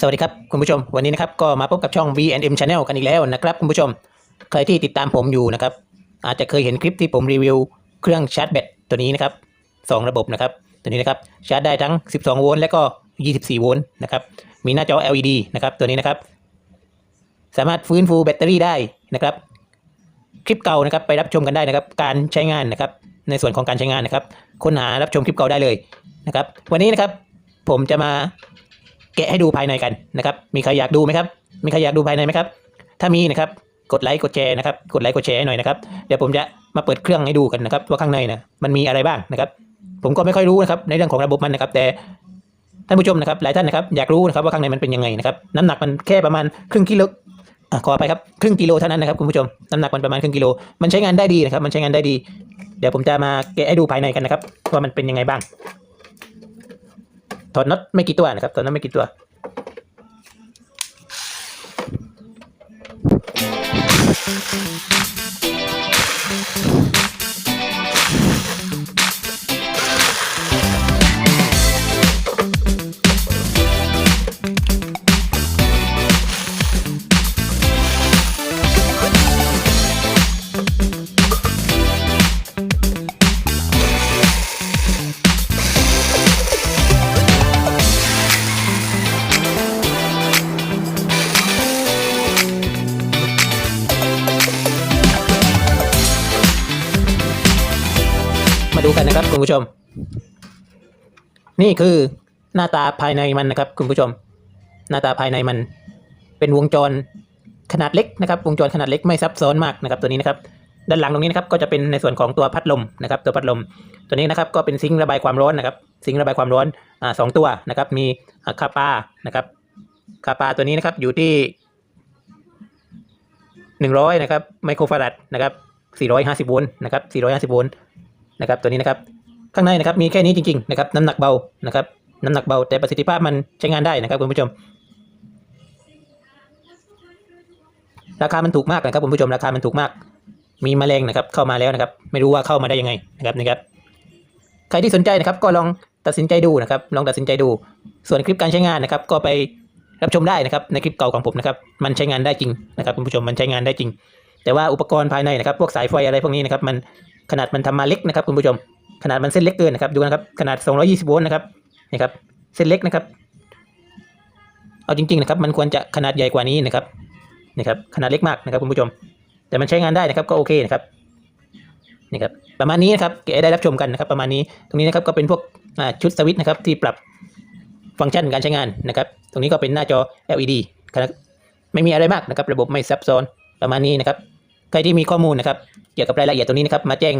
สวัสดีครับคุณผู้ชมวันนี้นะครับก็มาพบกับช่อง V&M Channel กันอีกแล้วนะครับคุณผู้ชมใครที่ติดตามผมอยู่นะครับอาจจะเคยเห็นคลิปที่ผมรีวิวเครื่องชาร์จแบตตัวนี้นะครับสองระบบนะครับตัวนี้นะครับชาร์จได้ทั้ง 12 โวลต์และก็ 24 โวลต์นะครับมีหน้าจอ LED นะครับตัวนี้นะครับสามารถฟื้นฟูแบตเตอรี่ได้นะครับ คลิปเก่านะครับไปรับชมกันได้นะครับการใช้งานนะครับในส่วนของการใช้งานนะครับค้นหารับชมคลิปเก่าได้เลยนะครับวันนี้นะครับผมจะมา แกะให้ดูภายในกันนะครับ มีใครอยากดูไหมครับ มีใครอยากดูภายในไหมครับ ถ้ามีนะครับ กดไลค์กดแชร์นะครับ กดไลค์กดแชร์ให้หน่อยนะครับ เดี๋ยวผมจะมาเปิดเครื่องให้ดูกันนะครับ ว่าข้างในนะมันมีอะไรบ้างนะครับ ผมก็ไม่ค่อยรู้นะครับในเรื่องของระบบมันนะครับ แต่ท่านผู้ชมนะครับหลายท่านนะครับอยากรู้นะครับว่าข้างในมันเป็นยังไงนะครับน้ำหนักมันแค่ประมาณครึ่งกิโลอะขอไปครับครึ่งกิโลเท่านั้นนะครับคุณผู้ชมน้ำหนักมันประมาณครึ่งกิโล มันใช้งานได้ดีนะครับ มันใช้งานได้ดี เดี๋ยวผมจะมาแกะให้ดูภายในกันนะครับว่ามันเป็นยังไงบ้าง ถอดน็อตไม่กี่ตัวนะครับถอดน็อตไม่กี่ตัว ดูกันนะครับคุณผู้ชม นี่คือหน้าตาภายในมันนะครับ คุณผู้ชม หน้าตาภายในมัน เป็นวงจรขนาดเล็กนะครับ วงจรขนาดเล็กไม่ซับซ้อนมากนะครับ ตัวนี้นะครับ ด้านหลังตรงนี้นะครับก็จะเป็นในส่วนของตัวพัดลมนะครับ ตัวพัดลม ตัวนี้นะครับก็เป็นซิงค์ระบายความร้อนนะครับ ซิงค์ระบายความร้อนอ่าสองตัวนะครับ มีคาปานะครับคาปาตัวนี้นะครับอยู่ที่หนึ่งร้อยนะครับไมโครฟาราดนะครับสี่ร้อยห้าสิบโวลต์นะครับสี่ร้อยห้าสิบโวลต์ นะครับตัวนี้นะครับข้างในนะครับมีแค่นี้จริงๆนะครับน้ำหนักเบานะครับน้ำหนักเบาแต่ประสิทธิภาพมันใช้งานได้นะครับคุณผู้ชม ราคามันถูกมากนะครับคุณผู้ชมราคามันถูกมาก มีแมลงนะครับเข้ามาแล้วนะครับ ไม่รู้ว่าเข้ามาได้ยังไงนะครับนะครับ ใครที่สนใจนะครับก็ลองตัดสินใจดูนะครับ ลองตัดสินใจดู ส่วนคลิปการใช้งานนะครับ ก็ไปรับชมได้นะครับในคลิปเก่าของผมนะครับมันใช้งานได้จริงนะครับคุณผู้ชมมันใช้งานได้จริง แต่ว่าอุปกรณ์ภายในนะครับ พวกสายไฟอะไรพวกนี้นะครับมัน ขนาดมันทำมาเล็กนะครับ คุณผู้ชม ขนาดมันเส้นเล็กเกินนะครับ ดูนะครับ ขนาด 220โวลต์นะครับ นี่ครับ เส้นเล็กนะครับ เอาจริงๆนะครับ มันควรจะขนาดใหญ่กว่านี้นะครับ นี่ครับ ขนาดเล็กมากนะครับ คุณผู้ชม แต่มันใช้งานได้นะครับ ก็โอเคนะครับ นี่ครับ ประมาณนี้นะครับเก๋ได้รับชมกันนะครับ ประมาณนี้ ตรงนี้นะครับ ก็เป็นพวกชุดสวิตช์นะครับ ที่ปรับฟังก์ชันการใช้งานนะครับ ตรงนี้ก็เป็นหน้าจอ LED ครับไม่มีอะไรมากนะครับ ระบบไม่ซับซ้อนประมาณนี้นะครับ รที่มีข้อมูลนะครับ เกี่ยวกับรายละเอียดตรงนี้นะครับ มาแจ้ง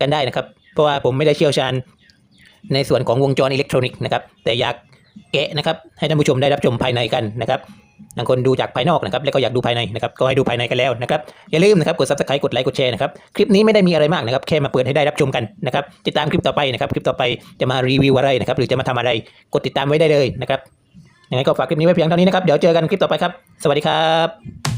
กันได้นะครับ เพราะว่าผมไม่ได้เชี่ยวชาญในส่วนของวงจรอิเล็กทรอนิกส์นะครับ แต่อยากแกะนะครับ ให้ท่านผู้ชมได้รับชมภายในกันนะครับบางคนดูจากภายนอกนะครับ แล้วก็อยากดูภายในนะครับ ก็ให้ดูภายในกันแล้วนะครับ อย่าลืมนะครับ กด subscribe กดไลค์ กดแชร์นะครับ คลิปนี้ไม่ได้มีอะไรมากนะครับ แค่มาเปิดให้ได้รับชมกันนะครับ ติดตามคลิปต่อไปนะครับ คลิปต่อไปจะมารีวิวอะไรนะครับ หรือจะมาทำอะไร กดติดตามไว้ได้เลยนะครับ ยังไงก็ฝากคลิปนี้ไว้เพียงเท่านี้นะครับ เดี๋ยวเจอกันคลิปต่อไปครับ สวัสดีครับ